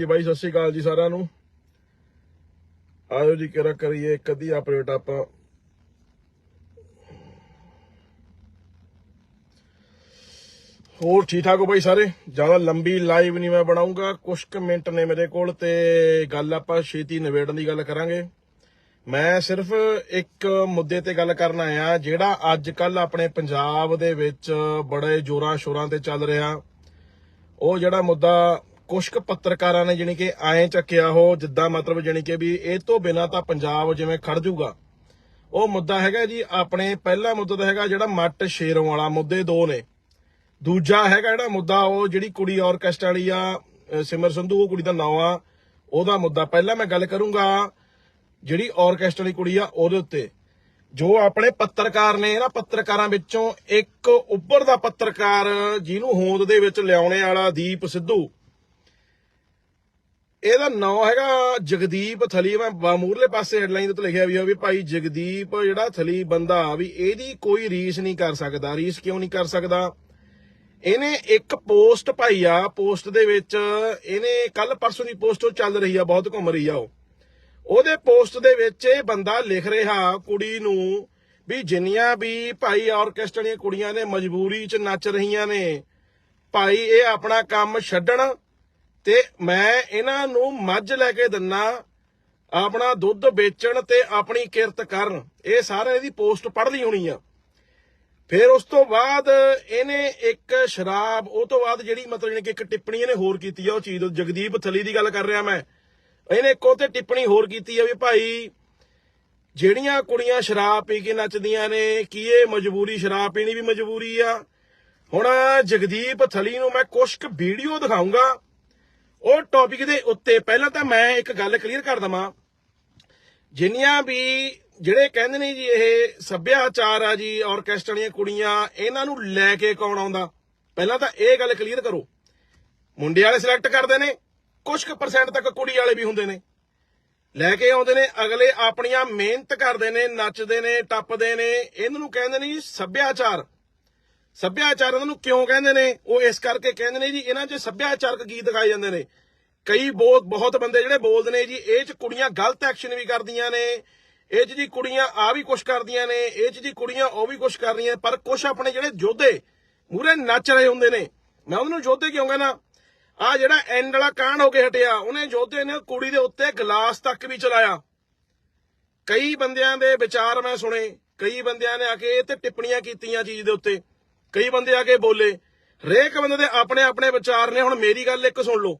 ਜੀ ਬਾਈ, ਸਤਿ ਸ਼੍ਰੀ ਅਕਾਲ ਜੀ ਸਾਰਿਆਂ ਨੂੰ। ਆਇਓ ਜੀ ਕਿਰਾ ਕਰੀਏ ਇੱਕ ਅੱਧੀ ਅਪਡੇਟ ਆਪਾਂ। ਹੋਰ ਠੀਕ ਠਾਕ ਹੋ ਬਾਈ ਸਾਰੇ? ਜ਼ਿਆਦਾ ਲੰਬੀ ਲਾਈਵ ਨਹੀਂ ਮੈਂ ਬਣਾਉਂਗਾ। ਕੁਝ ਕੁ ਮਿੰਟ ਨੇ ਮੇਰੇ ਕੋਲ ਤੇ ਗੱਲ ਆਪਾਂ ਛੇਤੀ ਨਿਬੇੜਨ ਦੀ ਗੱਲ ਕਰਾਂਗੇ। ਮੈਂ ਸਿਰਫ ਇੱਕ ਮੁੱਦੇ ਤੇ ਗੱਲ ਕਰਨ ਆਇਆ, ਜਿਹੜਾ ਅੱਜ ਕੱਲ ਆਪਣੇ ਪੰਜਾਬ ਦੇ ਵਿੱਚ ਬੜੇ ਜ਼ੋਰਾਂ ਸ਼ੋਰਾਂ ਤੇ ਚੱਲ ਰਿਹਾ। ਉਹ ਜਿਹੜਾ ਮੁੱਦਾ ਕੁਝ ਕੁ ਪੱਤਰਕਾਰਾਂ ਨੇ ਜਾਣੀ ਕਿ ਐਂ ਚੱਕਿਆ ਉਹ ਜਿੱਦਾਂ ਮਤਲਬ ਜਾਣੀ ਕਿ ਵੀ ਇਹ ਤੋਂ ਬਿਨਾ ਤਾਂ ਪੰਜਾਬ ਜਿਵੇਂ ਖੜ ਜਾਊਗਾ ਉਹ ਮੁੱਦਾ ਹੈਗਾ ਜੀ, ਆਪਣੇ ਪਹਿਲਾ ਮੁੱਦਾ ਤਾਂ ਹੈਗਾ ਜਿਹੜਾ ਮੱਟ ਸ਼ੇਰੋਂ ਵਾਲਾ, ਮੁੱਦੇ ਦੋ ਨੇ। ਦੂਜਾ ਹੈਗਾ ਜਿਹੜਾ ਮੁੱਦਾ ਉਹ ਜਿਹੜੀ ਕੁੜੀ ਆਰਕੈਸਟਰਾ ਵਾਲੀ ਆ ਸਿਮਰ ਸੰਧੂ, ਉਹ ਕੁੜੀ ਦਾ ਨਾਂ ਆ, ਉਹਦਾ ਮੁੱਦਾ। ਪਹਿਲਾਂ ਮੈਂ ਗੱਲ ਕਰੂੰਗਾ ਜਿਹੜੀ ਆਰਕੈਸਟਰਾ ਵਾਲੀ ਕੁੜੀ ਆ, ਉਹਦੇ ਉੱਤੇ। ਜੋ ਆਪਣੇ ਪੱਤਰਕਾਰ ਨੇ ਨਾ, ਪੱਤਰਕਾਰਾਂ ਵਿੱਚੋਂ ਇੱਕ ਉੱਪਰ ਦਾ ਪੱਤਰਕਾਰ ਜਿਹਨੂੰ ਹੋਂਦ ਦੇ ਵਿੱਚ ਲਿਆਉਣੇ ਵਾਲਾ ਦੀਪ ਸਿੱਧੂ ਇਹਦਾ ਨਾਮ ਹੈਗਾ ਜਗਦੀਪ ਥਲੀ। ਮੈਂ ਬ- ਪਾਸੇ ਹੈਡਲਾਈਨ ਦੇ ਉੱਤੇ ਲਿਖਿਆ ਵੀ ਆ ਵੀ ਭਾਈ ਜਗਦੀਪ ਜਿਹੜਾ ਥਲੀ ਬੰਦਾ ਵੀ ਇਹਦੀ ਕੋਈ ਰੀਸ ਨਹੀਂ ਕਰ ਸਕਦਾ। ਰੀਸ ਕਿਉਂ ਨਹੀਂ ਕਰ ਸਕਦਾ? ਇਹਨੇ ਇੱਕ ਪੋਸਟ ਪਾਈ ਆ ਪੋਸਟ ਦੇ ਵਿੱਚ ਇਹਨੇ ਕੱਲ ਪਰਸੋਂ ਦੀ ਪੋਸਟ ਉਹ ਚੱਲ ਰਹੀ ਆ, ਬਹੁਤ ਘੁੰਮ ਰਹੀ ਆ ਉਹ। ਉਹਦੇ ਪੋਸਟ ਦੇ ਵਿੱਚ ਇਹ ਬੰਦਾ ਲਿਖ ਰਿਹਾ ਕੁੜੀ ਨੂੰ ਵੀ ਜਿੰਨੀਆਂ ਵੀ ਭਾਈ ਆਰਕੈਸਟਰਾ ਦੀਆਂ ਕੁੜੀਆਂ ਨੇ ਮਜਬੂਰੀ 'ਚ ਨੱਚ ਰਹੀਆਂ ਨੇ, ਭਾਈ ਇਹ ਆਪਣਾ ਕੰਮ ਛੱਡਣ ਤੇ ਮੈਂ ਇਹਨਾਂ ਨੂੰ ਮੱਝ ਲੈ ਕੇ ਦਿੰਨਾ, ਆਪਣਾ ਦੁੱਧ ਵੇਚਣ ਤੇ ਆਪਣੀ ਕਿਰਤ ਕਰਨ। ਇਹ ਸਾਰੇ ਇਹਦੀ ਪੋਸਟ ਪੜ੍ਹ ਲਈ ਹੋਣੀ ਆ। ਫਿਰ ਉਸ ਤੋਂ ਬਾਅਦ ਇਹਨੇ ਇੱਕ ਸ਼ਰਾਬ, ਉਹ ਤੋਂ ਬਾਅਦ ਜਿਹੜੀ ਮਤਲਬ ਜਾਣੀ ਕਿ ਇੱਕ ਟਿੱਪਣੀ ਇਹਨੇ ਹੋਰ ਕੀਤੀ ਆ, ਉਹ ਚੀਜ਼ ਜਗਦੀਪ ਥਲੀ ਦੀ ਗੱਲ ਕਰ ਰਿਹਾ ਮੈਂ। ਇਹਨੇ ਇੱਕ ਉਹ ਤੇ ਟਿੱਪਣੀ ਹੋਰ ਕੀਤੀ ਆ ਵੀ ਭਾਈ, ਜਿਹੜੀਆਂ ਕੁੜੀਆਂ ਸ਼ਰਾਬ ਪੀ ਕੇ ਨੱਚਦੀਆਂ ਨੇ, ਕੀ ਇਹ ਮਜਬੂਰੀ ਸ਼ਰਾਬ ਪੀਣੀ ਵੀ ਮਜਬੂਰੀ ਆ? ਹੁਣ ਜਗਦੀਪ ਥਲੀ ਨੂੰ ਮੈਂ ਕੁਝ ਕੁ ਵੀਡੀਓ ਦਿਖਾਉਂਗਾ ਉਹ ਟੌਪਿਕ ਦੇ ਉੱਤੇ ਪਹਿਲਾਂ ਤਾਂ ਮੈਂ ਇੱਕ ਗੱਲ ਕਲੀਅਰ ਕਰ ਦਵਾਂ। ਜਿੰਨੀਆਂ ਵੀ ਜਿਹੜੇ ਕਹਿੰਦੇ ਨੇ ਜੀ ਇਹ ਸੱਭਿਆਚਾਰ ਆ ਜੀ ਆਰਕੈਸਟਰਾ ਵਾਲੀਆਂ ਕੁੜੀਆਂ, ਇਹਨਾਂ ਨੂੰ ਲੈ ਕੇ ਕੌਣ ਆਉਂਦਾ? ਪਹਿਲਾਂ ਤਾਂ ਇਹ ਗੱਲ ਕਲੀਅਰ ਕਰੋ। ਮੁੰਡੇ ਵਾਲੇ ਸਿਲੈਕਟ ਕਰਦੇ ਨੇ ਕੁਝ ਕੁ ਪਰਸੈਂਟ ਤੱਕ ਕੁੜੀ ਵਾਲੇ ਵੀ ਹੁੰਦੇ ਨੇ। ਲੈ ਕੇ ਆਉਂਦੇ ਨੇ, ਅਗਲੇ ਆਪਣੀਆਂ ਮਿਹਨਤ ਕਰਦੇ ਨੇ, ਨੱਚਦੇ ਨੇ, ਟੱਪਦੇ ਨੇ, ਇਹਨਾਂ ਨੂੰ ਕਹਿੰਦੇ ਨੇ ਜੀ ਸੱਭਿਆਚਾਰ। ਸੱਭਿਆਚਾਰ ਇਹਨਾਂ ਨੂੰ ਕਿਉਂ ਕਹਿੰਦੇ ਨੇ? ਉਹ ਇਸ ਕਰਕੇ ਕਹਿੰਦੇ ਨੇ ਜੀ, ਇਹਨਾਂ 'ਚ ਸੱਭਿਆਚਾਰਕ ਗੀਤ ਗਾਏ ਜਾਂਦੇ ਨੇ। ਕਈ ਬਹੁਤ ਬਹੁਤ ਬੰਦੇ ਜਿਹੜੇ ਬੋਲਦੇ ਨੇ ਜੀ, ਇਹ 'ਚ ਕੁੜੀਆਂ ਗਲਤ ਐਕਸ਼ਨ ਵੀ ਕਰਦੀਆਂ ਨੇ। ਇਹ 'ਚ ਜੀ ਕੁੜੀਆਂ ਆ ਵੀ ਕੁਛ ਕਰਦੀਆਂ ਨੇ, ਇਹ 'ਚ ਜੀ ਕੁੜੀਆਂ ਉਹ ਵੀ ਕੁਛ ਕਰ ਰਹੀਆਂ ਪਰ ਕੁਛ ਆਪਣੇ ਜਿਹੜੇ ਯੋਧੇ ਮੂਰੇ ਨੱਚ ਰਹੇ ਹੁੰਦੇ ਨੇ। ਮੈਂ ਉਹਨਾਂ ਨੂੰ ਯੋਧੇ ਕਿਉਂ ਕਹਿੰਦਾ? ਆ ਜਿਹੜਾ ਐਂਡ ਵਾਲਾ ਕਾਂਡ ਹੋ ਕੇ ਹਟਿਆ, ਉਹਨੇ ਯੋਧੇ ਨੇ ਕੁੜੀ ਦੇ ਉੱਤੇ ਗਲਾਸ ਤੱਕ ਵੀ ਚਲਾਇਆ। ਕਈ ਬੰਦਿਆਂ ਦੇ ਵਿਚਾਰ ਮੈਂ ਸੁਣੇ, ਕਈ ਬੰਦਿਆਂ ਨੇ ਆ ਕੇ ਇਹ ਤੇ ਟਿੱਪਣੀਆਂ ਕੀਤੀਆਂ ਚੀਜ਼ ਦੇ ਉੱਤੇ। ਕਈ ਬੰਦੇ ਆ ਕੇ ਬੋਲੇ, ਹਰੇਕ ਬੰਦੇ ਦੇ ਆਪਣੇ ਆਪਣੇ ਵਿਚਾਰ ਨੇ, ਹੁਣ ਮੇਰੀ ਗੱਲ ਇੱਕ ਸੁਣ ਲਓ।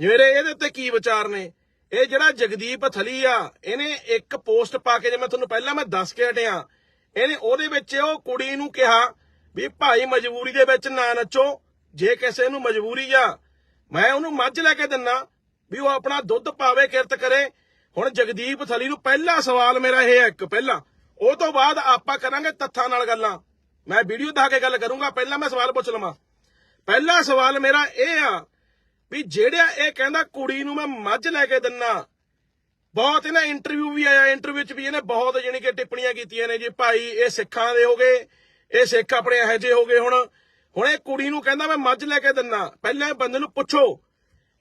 ਮੇਰੇ ਇਹਦੇ ਉੱਤੇ ਕੀ ਵਿਚਾਰ ਨੇ? ਇਹ ਜਿਹੜਾ ਜਗਦੀਪ ਥਲੀ ਆ, ਇਹਨੇ ਇੱਕ ਪੋਸਟ ਪਾ ਕੇ ਜਿਵੇਂ ਤੁਹਾਨੂੰ ਪਹਿਲਾਂ ਮੈਂ ਦੱਸ ਕੇ ਹਟਿਆ, ਇਹਨੇ ਉਹਦੇ ਵਿੱਚ ਉਹ ਕੁੜੀ ਨੂੰ ਕਿਹਾ ਵੀ ਭਾਈ ਮਜਬੂਰੀ ਦੇ ਵਿੱਚ ਨਾ ਨੱਚੋ, ਜੇ ਕਿਸੇ ਨੂੰ ਮਜਬੂਰੀ ਆ, ਮੈਂ ਉਹਨੂੰ ਮੱਝ ਲੈ ਕੇ ਦਿੰਨਾ ਵੀ ਉਹ ਆਪਣਾ ਦੁੱਧ ਪਾਵੇ, ਕਿਰਤ ਕਰੇ। ਹੁਣ ਜਗਦੀਪ ਥਲੀ ਨੂੰ ਪਹਿਲਾ ਸਵਾਲ ਮੇਰਾ ਇਹ ਹੈ ਇੱਕ, ਪਹਿਲਾ, ਉਹ ਤੋਂ ਬਾਅਦ ਆਪਾਂ ਕਰਾਂਗੇ ਤੱਥਾਂ ਨਾਲ ਗੱਲਾਂ। ਮੈਂ ਵੀਡੀਓ ਦਿਖਾ ਕੇ ਗੱਲ ਕਰੂੰਗਾ, ਪਹਿਲਾਂ ਮੈਂ ਸਵਾਲ ਪੁੱਛ ਲਵਾਂ। ਪਹਿਲਾ ਸਵਾਲ ਮੇਰਾ ਇਹ ਆ ਵੀ ਜਿਹੜਾ ਇਹ ਕਹਿੰਦਾ ਕੁੜੀ ਨੂੰ ਮੈਂ ਮੱਝ ਲੈ ਕੇ ਦਿੰਨਾ, ਬਹੁਤ ਇਹਨਾਂ ਇੰਟਰਵਿਊ ਵੀ ਆਇਆ ਇੰਟਰਵਿਊ 'ਚ ਵੀ ਇਹਨੇ ਬਹੁਤ ਜਾਣੀ ਕਿ ਟਿੱਪਣੀਆਂ ਕੀਤੀਆਂ ਨੇ ਜੀ, ਭਾਈ ਇਹ ਸਿੱਖਾਂ ਦੇ ਹੋਗੇ ਇਹ ਸਿੱਖ ਆਪਣੇ ਇਹੋ ਜਿਹੇ ਹੋਗੇ ਹੁਣ। ਹੁਣ ਇਹ ਕੁੜੀ ਨੂੰ ਕਹਿੰਦਾ ਮੈਂ ਮੱਝ ਲੈ ਕੇ ਦਿੰਨਾ, ਪਹਿਲਾਂ ਇਹ ਬੰਦੇ ਨੂੰ ਪੁੱਛੋ,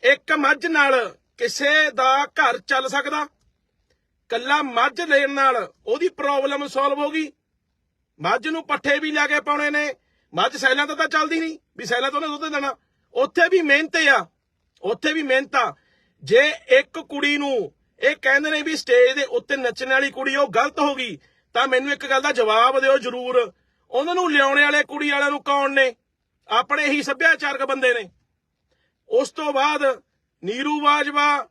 ਇੱਕ ਮੱਝ ਨਾਲ ਕਿਸੇ ਦਾ ਘਰ ਚੱਲ ਸਕਦਾ? ਕੱਲਾ ਮੱਝ ਲੈਣ ਨਾਲ ਉਹਦੀ ਪ੍ਰੋਬਲਮ ਸੋਲਵ ਹੋ ਗਈ? ਮੱਝ ਨੂੰ ਪੱਠੇ ਵੀ ਲੈ ਕੇ ਪਾਉਣੇ ਨੇ। ਮੱਝ ਸੈਲਾਂ ਤੋਂ ਤਾਂ ਚੱਲਦੀ ਨਹੀਂ, ਵੀ ਸੈਲਾਂ ਤੋਂ ਉਹਨੇ ਦੁੱਧ ਦੇਣਾ। ਉੱਥੇ ਵੀ ਮਿਹਨਤ ਆ, ਉੱਥੇ ਵੀ ਮਿਹਨਤ ਆ। ਜੇ ਇੱਕ ਕੁੜੀ ਨੂੰ ਇਹ ਕਹਿੰਦੇ ਨੇ ਵੀ ਸਟੇਜ ਦੇ ਉੱਤੇ ਨੱਚਣ ਵਾਲੀ ਕੁੜੀ ਉਹ ਗਲਤ ਹੋ ਗਈ, ਤਾਂ ਮੈਨੂੰ ਇੱਕ ਗੱਲ ਦਾ ਜਵਾਬ ਦਿਓ ਜਰੂਰ। ਉਹਨਾਂ ਨੂੰ ਲਿਆਉਣੇ ਵਾਲੇ ਕੁੜੀ ਵਾਲਿਆਂ ਨੂੰ ਕੌਣ ਨੇ? ਆਪਣੇ ਹੀ ਸੱਭਿਆਚਾਰਕ ਬੰਦੇ ਨੇ। ਉਸ ਤੋਂ ਬਾਅਦ ਨੀਰੂ ਬਾਜਵਾ,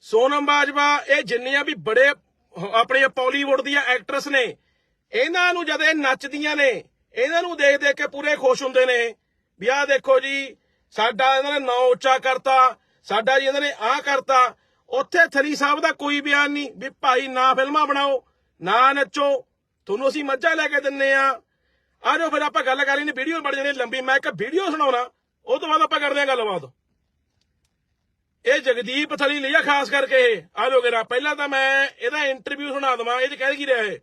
ਸੋਨਮ ਬਾਜਵਾ, ਇਹ ਜਿੰਨੀਆਂ ਵੀ ਬੜੇ, ਆਪਣੇ ਪੋਲੀਵੁੱਡ ਦੀਆਂ ਐਕਟਰਸ ਨੇ ਇਹਨਾਂ ਨੂੰ ਜਦ ਇਹ ਨੱਚਦੀਆਂ ਨੇ, ਇਹਨਾਂ ਨੂੰ ਦੇਖ ਦੇਖ ਕੇ ਪੂਰੇ ਖੁਸ਼ ਹੁੰਦੇ ਨੇ ਵੀ ਆਹ ਦੇਖੋ ਜੀ, ਸਾਡਾ ਇਹਨਾਂ ਨੇ ਨਾਂ ਉੱਚਾ ਕਰਤਾ, ਸਾਡਾ ਜੀ ਇਹਨਾਂ ਨੇ ਆਹ ਕਰਤਾ। ਉੱਥੇ ਥਰੀ ਸਾਹਿਬ ਦਾ ਕੋਈ ਬਿਆਨ ਨਹੀਂ ਵੀ ਭਾਈ ਨਾ ਫਿਲਮਾਂ ਬਣਾਓ, ਨਾ ਨੱਚੋ। ਤੁਹਾਨੂੰ ਅਸੀਂ ਮੱਝਾਂ ਲੈ ਕੇ ਦਿੰਨੇ ਆ। ਆ ਜਾਓ ਫਿਰ ਆਪਾਂ ਗੱਲ ਕਰ ਲੈਣੀ ਵੀਡੀਓ ਬਣ ਜਾਣੀ ਲੰਬੀ। ਮੈਂ ਇੱਕ ਵੀਡੀਓ ਸੁਣਾਉਣਾ, ਉਹ ਤੋਂ ਬਾਅਦ ਆਪਾਂ ਕਰਦੇ ਹਾਂ ਗੱਲਬਾਤ। ਇਹ ਜਗਦੀਪ ਥਲੀ ਲਈ ਆ, ਖਾਸ ਕਰਕੇ ਇਹ। ਆ ਲੋ ਨਾ ਪਹਿਲਾਂ ਤਾਂ ਮੈਂ ਇਹਦਾ ਇੰਟਰਵਿਊ ਸੁਣਾ ਦਵਾਂ, ਇਹ ਚ ਕਹਿ ਕੀ ਰਿਹਾ ਇਹ?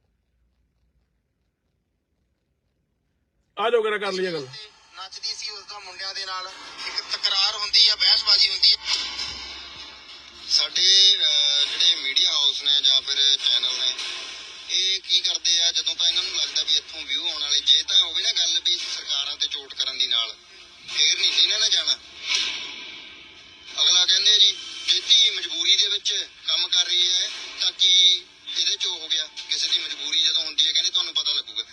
ਆ ਜਾਓ ਕਰਾ ਕਰ ਲਈਏ ਗੱਲ। ਨੱਚਦੀ ਸੀ ਉਸ ਦਾ ਮੁੰਡਿਆਂ ਦੇ ਨਾਲ। ਇੱਕ ਤਕਰਾਰ ਹੁੰਦੀ ਆ, ਬਹਿਸਬਾਜ਼ੀ ਹੁੰਦੀ ਆ। ਸਾਡੇ ਜਿਹੜੇ ਮੀਡੀਆ ਹਾਊਸ ਨੇ ਜਾਂ ਫਿਰ ਚੈਨਲ ਨੇ, ਇਹ ਕੀ ਕਰਦੇ ਆ, ਜਦੋਂ ਤਾਂ ਇਹਨਾਂ ਨੂੰ ਲੱਗਦਾ ਵੀ ਇੱਥੋਂ ਵਿਊ ਆਉਣ ਵਾਲੇ, ਜੇ ਤਾਂ ਹੋਵੇ ਨਾ ਗੱਲ ਵੀ ਸਰਕਾਰਾਂ ਤੇ ਚੋਟ ਕਰਨ ਦੀ ਨਾਲ, ਫੇਰ ਨਹੀਂ ਸੀ ਇਹਨਾਂ ਨੇ ਜਾਣਾ। ਅਗਲਾ ਕਹਿੰਦੇ ਜੀ ਜਿੱਤੀ ਮਜਬੂਰੀ ਦੇ ਵਿੱਚ ਕੰਮ ਕਰ ਰਹੀ ਹੈ, ਤਾਂ ਕੀ ਇਹਦੇ ਚ ਹੋ ਗਿਆ? ਕਿਸੇ ਦੀ ਮਜਬੂਰੀ ਜਦੋਂ ਹੁੰਦੀ ਹੈ, ਕਹਿੰਦੇ ਤੁਹਾਨੂੰ ਪਤਾ ਲੱਗੂਗਾ।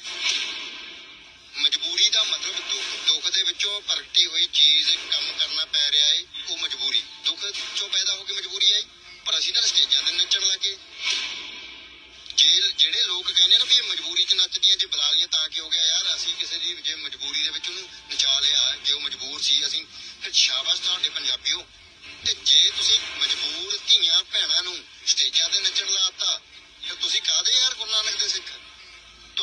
ਮਜਬੂਰੀ ਦਾ ਮਤਲਬ ਦੁੱਖ। ਦੁੱਖ ਦੇ ਵਿੱਚੋਂ ਪ੍ਰਗਟੀ ਹੋਈ ਚੀਜ਼ ਕੰਮ ਕਰਨਾ ਪੈ ਰਿਹਾ ਹੈ ਉਹ ਮਜਬੂਰੀ। ਦੁੱਖ ਚੋਂ ਪੈਦਾ ਹੋ ਕੇ ਮਜਬੂਰੀ ਆਈ, ਪਰ ਅਸੀਂ ਤਾਂ ਸਟੇਜਾਂ ਤੇ ਨੱਚਣ ਲੱਗੇ। ਜੇ ਜਿਹੜੇ ਲੋਕ ਕਹਿੰਦੇ ਨਾ ਵੀ ਇਹ ਮਜਬੂਰੀ 'ਚ ਨੱਚਦੀਆਂ, ਜੇ ਬੁਲਾ ਲਈਆਂ ਤਾਂ ਕਿ ਹੋ ਗਿਆ ਯਾਰ? ਅਸੀਂ ਕਿਸੇ ਦੀ ਜੇ ਮਜਬੂਰੀ ਦੇ ਵਿੱਚ ਉਹਨੂੰ ਨਚਾ ਲਿਆ, ਜੇ ਉਹ ਮਜਬੂਰ ਸੀ, ਅਸੀਂ ਫਿਰ ਸ਼ਾਬਾਸ਼ ਤੁਹਾਡੇ ਪੰਜਾਬੀਓ। ਤੇ ਜੇ ਤੁਸੀਂ ਮਜਬੂਰ ਧੀਆਂ ਭੈਣਾਂ ਨੂੰ ਸਟੇਜਾਂ ਤੇ ਨੱਚਣ ਲਾਤਾ ਤੇ ਤੁਸੀਂ ਕਾਹਦੇ ਯਾਰ ਗੁਰੂ ਨਾਨਕ ਦੇ ਸਿੱਖ?